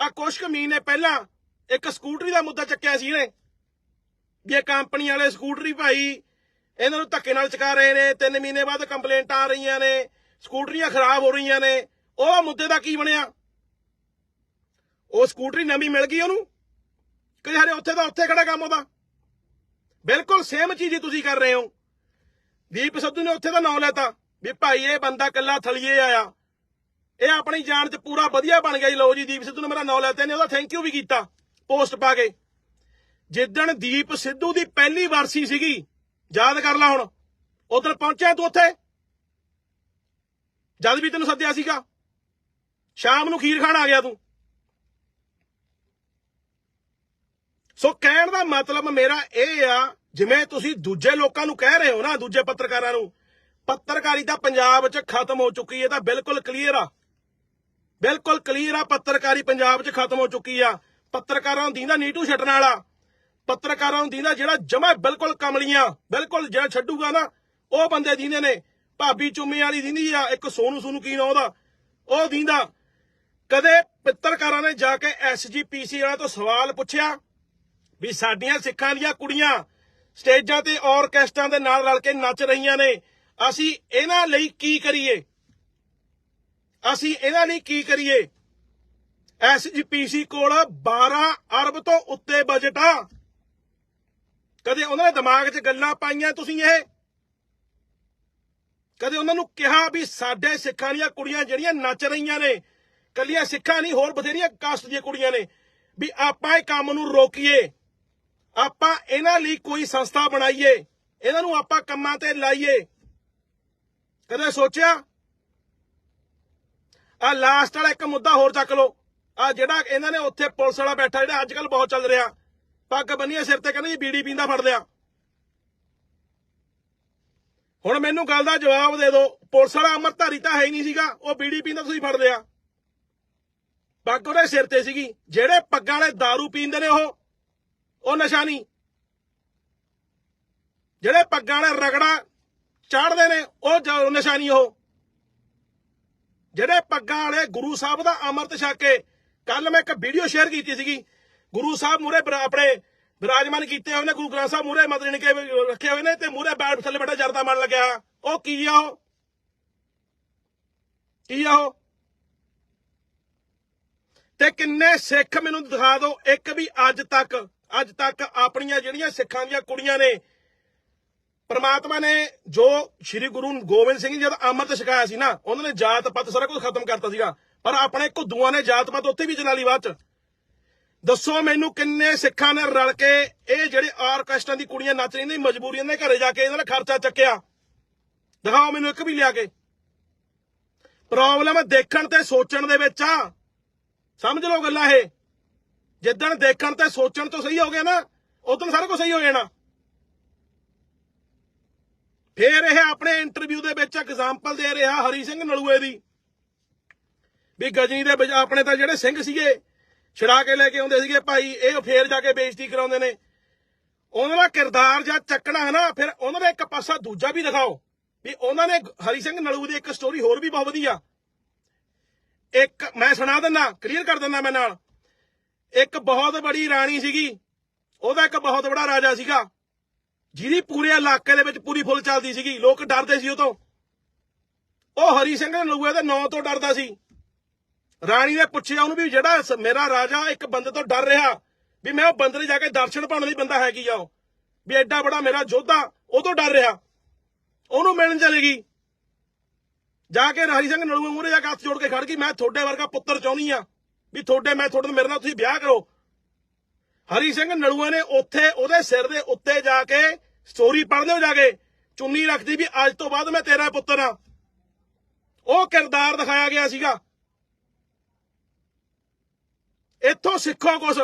ਆ ਕੁਛ ਕੁ ਮਹੀਨੇ ਪਹਿਲਾਂ ਇੱਕ ਸਕੂਟਰੀ ਦਾ ਮੁੱਦਾ ਚੱਕਿਆ ਸੀ ਇਹਨੇ। ਵੀ ਇਹ ਕੰਪਨੀ ਵਾਲੇ ਸਕੂਟਰੀ ਭਾਈ, ਇਹਨਾਂ ਨੂੰ ਧੱਕੇ ਨਾਲ ਚਕਾ ਰਹੇ ਨੇ 3 ਮਹੀਨੇ ਬਾਅਦ ਕੰਪਲੇਂਟਾਂ ਆ ਰਹੀਆਂ ਨੇ, ਸਕੂਟਰੀਆਂ ਖਰਾਬ ਹੋ ਰਹੀਆਂ ਨੇ, ਉਹ ਮੁੱਦੇ ਦਾ ਕੀ ਬਣਿਆ? ਉਹ ਸਕੂਟਰੀ ਨਵੀਂ ਮਿਲ ਗਈ ਉਹਨੂੰ? ਕਿ ਹਰੇ ਉੱਥੇ ਦਾ ਉੱਥੇ ਖੜਾ ਕੰਮ ਉਹਦਾ? ਬਿਲਕੁਲ ਸੇਮ ਚੀਜ਼ ਹੀ ਤੁਸੀਂ ਕਰ ਰਹੇ ਹੋ। ਦੀਪ ਸਿੱਧੂ ਨੇ ਉੱਥੇ ਦਾ ਨਾਮ ਲੈਤਾ ਵੀ ਭਾਈ ਇਹ ਬੰਦਾ ਕੱਲਾ ਥਲੀਏ ਆਇਆ। ਇਹ ਆਪਣੀ ਜਾਨ 'ਚ ਪੂਰਾ ਵਧੀਆ ਬਣ ਗਿਆ ਜੀ। ਲਓ ਜੀ, ਦੀਪ ਸਿੱਧੂ ਨੇ ਮੇਰਾ ਨਾਮ ਲੈਤਾ, ਇਹਨੇ ਉਹਦਾ ਥੈਂਕ ਯੂ ਵੀ ਕੀਤਾ ਪੋਸਟ ਪਾ ਕੇ। ਜਿੱਦਣ ਦੀਪ ਸਿੱਧੂ ਦੀ ਪਹਿਲੀ ਵਰਸੀ ਸੀਗੀ, ਯਾਦ ਕਰ ਲੈ ਹੁਣ, ਉਧਰ ਪਹੁੰਚਿਆ ਤੂੰ ਉੱਥੇ? ਜਦ ਵੀ ਤੈਨੂੰ ਸੱਦਿਆ ਸੀਗਾ, ਸ਼ਾਮ ਨੂੰ ਖੀਰ ਖਾਣ ਆ ਗਿਆ ਤੂੰ। ਸੋ ਕਹਿਣ ਦਾ ਮਤਲਬ ਮੇਰਾ ਇਹ ਆ ਜਿਵੇਂ ਤੁਸੀਂ ਦੂਜੇ ਲੋਕਾਂ ਨੂੰ ਕਹਿ ਰਹੇ ਹੋ ਨਾ, ਦੂਜੇ ਪੱਤਰਕਾਰਾਂ ਨੂੰ, ਪੱਤਰਕਾਰੀ ਤਾਂ ਪੰਜਾਬ 'ਚ ਖਤਮ ਹੋ ਚੁੱਕੀ ਹੈ ਤਾਂ ਬਿਲਕੁਲ ਕਲੀਅਰ ਆ। ਬਿਲਕੁਲ ਕਲੀਅਰ ਆ, ਪੱਤਰਕਾਰੀ ਪੰਜਾਬ 'ਚ ਖਤਮ ਹੋ ਚੁੱਕੀ ਆ। ਪੱਤਰਕਾਰਾਂ ਨੂੰ ਦੀਂਦਾ ਨੀਟੂ ਛੱਡਣ ਵਾਲਾ। ਪੱਤਰਕਾਰਾਂ ਨੂੰ ਦੀਂਦਾ ਜਿਹੜਾ ਜਮਾ ਬਿਲਕੁਲ ਕਮਲੀਆਂ, ਬਿਲਕੁਲ ਜਿਹੜਾ ਛੱਡੂਗਾ ਨਾ, ਉਹ ਬੰਦੇ ਦੀਂਦੇ ਨੇ। ਭਾਬੀ ਚੁੰਮੇ ਵਾਲੀ ਦੀਂਦੀ ਆ, ਇੱਕ ਸੋਨੂ ਸੋਨੂ ਕੀ ਨਾਂ ਉਹਦਾ? ਉਹ ਦੀਂਦਾ। ਕਦੇ ਪੱਤਰਕਾਰਾਂ ਨੇ ਜਾ ਕੇ ਐਸਜੀਪੀਸੀ ਵਾਲਿਆਂ ਤੋਂ ਸਵਾਲ ਪੁੱਛਿਆ ਵੀ ਸਾਡੀਆਂ ਸਿੱਖਾਂ ਦੀਆਂ ਕੁੜੀਆਂ ਸਟੇਜਾਂ ਤੇ ਆਰਕੈਸਟਰਾਂ ਦੇ ਨਾਲ ਰਲ ਕੇ ਨੱਚ ਰਹੀਆਂ ਨੇ। ਅਸੀਂ ਇਹਨਾਂ ਲਈ ਕੀ ਕਰੀਏ? ਅਸੀਂ ਇਹਨਾਂ ਲਈ ਕੀ ਕਰੀਏ? ਐਸਜੀਪੀਸੀ ਕੋਲ 12 ਅਰਬ ਤੋਂ ਉੱਤੇ ਬਜਟ ਆ। ਕਦੇ ਉਹਨਾਂ ਦੇ ਦਿਮਾਗ 'ਚ ਗੱਲਾਂ ਪਾਈਆਂ ਤੁਸੀਂ ਇਹ? ਕਦੇ ਉਹਨਾਂ ਨੂੰ ਕਿਹਾ ਵੀ ਸਾਡੇ ਸਿੱਖਾਂ ਦੀਆਂ ਕੁੜੀਆਂ ਜਿਹੜੀਆਂ ਨੱਚ ਰਹੀਆਂ ਨੇ, ਕੱਲੀਆਂ ਸਿੱਖਾਂ ਨਹੀਂ, ਹੋਰ ਬਥੇਰੀਆਂ ਕਾਸਟ ਦੀਆਂ ਕੁੜੀਆਂ ਨੇ, ਵੀ ਆਪਾਂ ਇਹ ਕੰਮ ਨੂੰ ਰੋਕੀਏ। ਆਪਾਂ ਇਹਨਾਂ ਲਈ ਕੋਈ ਸੰਸਥਾ ਬਣਾਈਏ, ਇਹਨਾਂ ਨੂੰ ਆਪਾਂ ਕੰਮਾਂ ਤੇ ਲਾਈਏ। ਕਦੇ ਸੋਚਿਆ? ਆ ਲਾਸਟ ਵਾਲਾ ਇੱਕ ਮੁੱਦਾ ਹੋਰ ਚੱਕ ਲਓ। ਆ ਜਿਹੜਾ ਇਹਨਾਂ ਨੇ ਉੱਥੇ ਪੁਲਿਸ ਵਾਲਾ ਬੈਠਾ, ਜਿਹੜਾ ਅੱਜ ਕੱਲ ਬਹੁਤ ਚੱਲ ਰਿਹਾ। ਪੱਗ ਬੰਨੀਏ ਸਿਰ ਤੇ, ਕਹਿੰਦੇ ਜੀ ਬੀੜੀ ਪੀਂਦਾ ਫੜ ਲਿਆ। ਹੁਣ ਮੈਨੂੰ ਗੱਲ ਦਾ ਜਵਾਬ ਦੇ ਦਿਓ। ਪੁਲਿਸ ਵਾਲਾ ਅਮਰਧਾਰੀ ਤਾਂ ਹੈ ਹੀ ਨਹੀਂ ਸੀਗਾ, ਉਹ ਬੀੜੀ ਪੀਂਦਾ ਤੁਸੀਂ ਫੜ ਲਿਆ। ਪੱਗ ਉਹਦੇ ਸਿਰ ਤੇ ਸੀਗੀ। ਜਿਹੜੇ ਪੱਗਾਂ ਵਾਲੇ दारू ਪੀਂਦੇ ਨੇ ਉਹ ਉਹ ਨਸ਼ਾ ਨਹੀਂ। ਜਿਹੜੇ ਪੱਗਾਂ ਵਾਲੇ ਰਗੜਾ ਚਾੜਦੇ ਨੇ, ਉਹ ਨਸ਼ਾ ਨਹੀਂ ਉਹ। ਜਿਹੜੇ ਪੱਗਾਂ ਵਾਲੇ ਗੁਰੂ ਸਾਹਿਬ ਦਾ ਅੰਮ੍ਰਿਤ ਛਕ ਕੇ ਕੱਲ ਮੈਂ ਇੱਕ ਵੀਡੀਓ ਸ਼ੇਅਰ ਕੀਤੀ ਸੀਗੀ। ਗੁਰੂ ਸਾਹਿਬ ਮੂਰੇ ਆਪਣੇ ਵਿਰਾਜਮਾਨ ਕੀਤੇ ਹੋਏ ਨੇ, ਗੁਰੂ ਗ੍ਰੰਥ ਸਾਹਿਬ ਮੂਰੇ ਮਤਲਬ ਕੇ ਰੱਖੇ ਹੋਏ ਨੇ ਤੇ ਮੂਰੇ ਬੈਠ ਥੱਲੇ ਬੈਠਾ ਜਰਦਾ ਮਨ ਲੱਗਿਆ। ਉਹ ਕੀ ਆ ਉਹ? ਕੀ ਆ ਉਹ? ਤੇ ਕਿੰਨੇ ਸਿੱਖ ਮੈਨੂੰ ਦਿਖਾ ਦਿਓ, ਇੱਕ ਵੀ ਅੱਜ ਤੱਕ ਅੱਜ ਤੱਕ ਆਪਣੀਆਂ ਜਿਹੜੀਆਂ ਸਿੱਖਾਂ ਦੀਆਂ ਕੁੜੀਆਂ ਨੇ, ਪਰਮਾਤਮਾ ਨੇ ਜੋ ਸ੍ਰੀ ਗੁਰੂ ਗੋਬਿੰਦ ਸਿੰਘ ਜੀ ਜਦ ਅੰਮ੍ਰਿਤ ਛਕਾਇਆ ਸੀ ਨਾ, ਉਹਨਾਂ ਨੇ ਜਾਤ ਪਤ ਸਾਰਾ ਕੁਝ ਖਤਮ ਕਰਤਾ ਸੀਗਾ। ਪਰ ਆਪਣੇ ਘੁੱਦੂਆਂ ਨੇ ਜਾਤ ਪਤ ਉੱਥੇ ਵੀ ਚਲਾ ਲਈ ਬਾਅਦ ਚ। ਦੱਸੋ ਮੈਨੂੰ ਕਿੰਨੇ ਸਿੱਖਾਂ ਨੇ ਰਲ ਕੇ ਇਹ ਜਿਹੜੇ ਆਰਕੈਸਟਰਾਂ ਦੀ ਕੁੜੀਆਂ ਨੱਚ ਰਹੀਆਂ ਨੇ, ਮਜਬੂਰੀਆਂ ਦੇ ਘਰੇ ਜਾ ਕੇ ਇਹਨਾਂ ਨੇ ਖਰਚਾ ਚੱਕਿਆ? ਦਿਖਾਓ ਮੈਨੂੰ ਇੱਕ ਵੀ ਲਿਆ ਕੇ। ਪ੍ਰੋਬਲਮ ਦੇਖਣ ਤੇ ਸੋਚਣ ਦੇ ਵਿੱਚ ਆ। ਸਮਝ ਲਓ ਗੱਲਾਂ ਇਹ। ਜਿੱਦਣ ਦੇਖਣ ਤੇ ਸੋਚਣ ਤੋਂ ਸਹੀ ਹੋ ਗਿਆ ਨਾ, ਉਦੋਂ ਸਾਰਾ ਕੁਝ ਸਹੀ ਹੋ ਜਾਣਾ। ਫੇਰ ਇਹ ਆਪਣੇ ਇੰਟਰਵਿਊ ਦੇ ਵਿੱਚ ਐਗਜ਼ਾਮਪਲ ਦੇ ਰਿਹਾ ਹਰੀ ਸਿੰਘ ਨਲੂਏ ਦੀ। ਵੀ ਗਜਨੀ ਦੇ ਵਿੱਚ ਆਪਣੇ ਤਾਂ ਜਿਹੜੇ ਸਿੰਘ ਸੀਗੇ ਛੜਾ ਕੇ ਲੈ ਕੇ ਆਉਂਦੇ ਸੀਗੇ ਭਾਈ, ਇਹ ਫੇਰ ਜਾ ਕੇ ਬੇਇੱਜ਼ਤੀ ਕਰਾਉਂਦੇ ਨੇ। ਉਹਨਾਂ ਦਾ ਕਿਰਦਾਰ ਜਾਂ ਚੱਕਣਾ ਹੈ ਨਾ, ਫਿਰ ਉਹਨਾਂ ਦਾ ਇੱਕ ਪਾਸਾ ਦੂਜਾ ਵੀ ਦਿਖਾਓ। ਵੀ ਉਹਨਾਂ ਨੇ ਹਰੀ ਸਿੰਘ ਨਲੂ ਦੀ ਇੱਕ ਸਟੋਰੀ ਹੋਰ ਵੀ ਬਹੁਤ ਵਧੀਆ। ਇੱਕ ਮੈਂ ਸੁਣਾ ਦਿੰਦਾ ਕਲੀਅਰ ਕਰ ਦਿੰਦਾ ਮੈਂ ਨਾਲ। ਇੱਕ ਬਹੁਤ ਬੜੀ ਰਾਣੀ ਸੀਗੀ, ਉਹਦਾ ਇੱਕ ਬਹੁਤ ਬੜਾ ਰਾਜਾ ਸੀਗਾ, ਜਿਹਦੀ ਪੂਰੇ ਇਲਾਕੇ ਦੇ ਵਿੱਚ ਪੂਰੀ ਫੁੱਲ ਚੱਲਦੀ ਸੀਗੀ, ਲੋਕ ਡਰਦੇ ਸੀ ਉਹ ਤੋਂ ਉਹ ਹਰੀ ਸਿੰਘ ਨਲੂਏ ਦੇ ਨਾਂ ਤੋਂ ਡਰਦਾ ਸੀ। ਰਾਣੀ ਨੇ ਪੁੱਛਿਆ ਉਹਨੂੰ ਵੀ ਜਿਹੜਾ ਮੇਰਾ ਰਾਜਾ ਇੱਕ ਬੰਦੇ ਤੋਂ ਡਰ ਰਿਹਾ, ਵੀ ਮੈਂ ਉਹ ਬੰਦੇ ਦੇ ਜਾ ਕੇ ਦਰਸ਼ਨ ਪਾਉਣ ਲਈ ਬੰਦਾ ਹੈ ਕੀ ਆ ਉਹ, ਵੀ ਐਡਾ ਬੜਾ ਮੇਰਾ ਯੋਧਾ, ਉਹ ਤੋਂ ਡਰ ਰਿਹਾ। ਉਹਨੂੰ ਮਿਲਣ ਚਲੇਗੀ ਜਾ ਕੇ ਹਰੀ ਸਿੰਘ ਨਲੂਏ ਮੂਹਰੇ ਜਾ ਕੇ ਹੱਥ ਜੋੜ ਕੇ ਖੜ ਗਈ, ਮੈਂ ਤੁਹਾਡੇ ਵਰਗਾ ਪੁੱਤਰ ਚਾਹੁੰਦੀ ਆ। ਵੀ ਤੁਹਾਡੇ, ਮੈਂ ਤੁਹਾਡੇ ਮੇਰੇ ਨਾਲ ਤੁਸੀਂ ਵਿਆਹ ਕਰੋ। ਹਰੀ ਸਿੰਘ ਨਲੂਏ ਨੇ ਉੱਥੇ, ਉਹਦੇ ਸਿਰ ਦੇ ਉੱਤੇ ਜਾ ਕੇ ਸਟੋਰੀ ਪੜ੍ਹਦੇ ਹੋ ਜਾ ਕੇ ਚੁੰਨੀ ਰੱਖਦੀ ਵੀ ਅੱਜ ਤੋਂ ਬਾਅਦ ਮੈਂ ਤੇਰਾ ਪੁੱਤਰ ਆ ਉਹ ਕਿਰਦਾਰ ਦਿਖਾਇਆ ਗਿਆ ਸੀਗਾ। ਇੱਥੋਂ ਸਿੱਖੋ ਕੁਛ।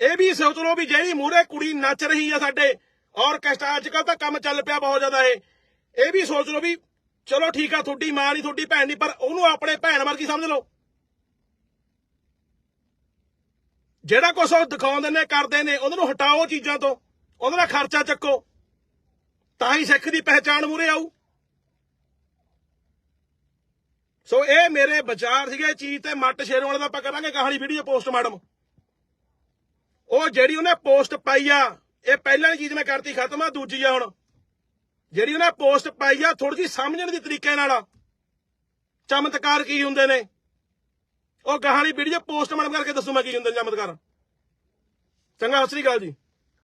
ਇਹ ਵੀ ਸੋਚ ਲਓ ਵੀ ਜਿਹੜੀ ਮੂਰੇ ਕੁੜੀ ਨੱਚ ਰਹੀ ਆ ਸਾਡੇ ਆਰਕੈਸਟਰਾ ਅੱਜ ਕੱਲ ਤਾਂ ਕੰਮ ਚੱਲ ਪਿਆ ਬਹੁਤ ਜ਼ਿਆਦਾ ਇਹ। ਇਹ ਵੀ ਸੋਚ ਲਓ ਵੀ ਚਲੋ ਠੀਕ ਆ, ਤੁਹਾਡੀ ਮਾਂ ਨਹੀਂ, ਤੁਹਾਡੀ ਭੈਣ ਨਹੀਂ, ਪਰ ਉਹਨੂੰ ਆਪਣੇ ਭੈਣ ਵਰਗੀ ਸਮਝ ਲਓ। ਜਿਹੜਾ ਕੁਛ ਉਹ ਦਿਖਾਉਂਦੇ ਨੇ, ਕਰਦੇ ਨੇ, ਉਹਨਾਂ ਨੂੰ ਹਟਾਓ ਚੀਜ਼ਾਂ ਤੋਂ। ਉਹਨਾਂ ਦਾ ਖਰਚਾ ਚੱਕੋ। ਤਾਂ ਹੀ ਸਿੱਖ ਦੀ ਪਹਿਚਾਣ ਮੂਰੇ ਆਊ। ਸੋ ਇਹ ਮੇਰੇ ਵਿਚਾਰ ਸੀਗੇ, ਇਹ ਚੀਜ਼ ਤੇ ਮੱਟ ਸ਼ੇਰੋਂ ਵਾਲੇ ਦਾ ਆਪਾਂ ਕਰਾਂਗੇ ਕਹਾਣੀ ਵੀਡੀਓ ਪੋਸਟਮਾਰਟਮ ਉਹ ਜਿਹੜੀ ਉਹਨੇ ਪੋਸਟ ਪਾਈ ਆ, ਇਹ ਪਹਿਲਾਂ ਵਾਲੀ ਚੀਜ਼ ਮੈਂ ਕਰਤੀ, ਖਤਮ ਆ, ਦੂਜੀ ਆ ਹੁਣ। ਜਿਹੜੀ ਉਹਨੇ ਪੋਸਟ ਪਾਈ ਆ ਥੋੜੀ ਜਿਹੀ ਸਮਝਣ ਦੀ ਤਰੀਕੇ ਨਾਲ ਚਮਤਕਾਰ ਕੀ ਹੁੰਦੇ ਨੇ? ਉਹ ਕਹਾਣੀ ਵੀਡੀਓ ਪੋਸਟਮਾਰਟਮ ਕਰਕੇ ਦੱਸੂ ਮੈਂ ਕੀ ਹੁੰਦਾ ਚਮਤਕਾਰ ਚੰਗਾ, ਸਤਿ ਸ੍ਰੀ ਅਕਾਲ ਜੀ।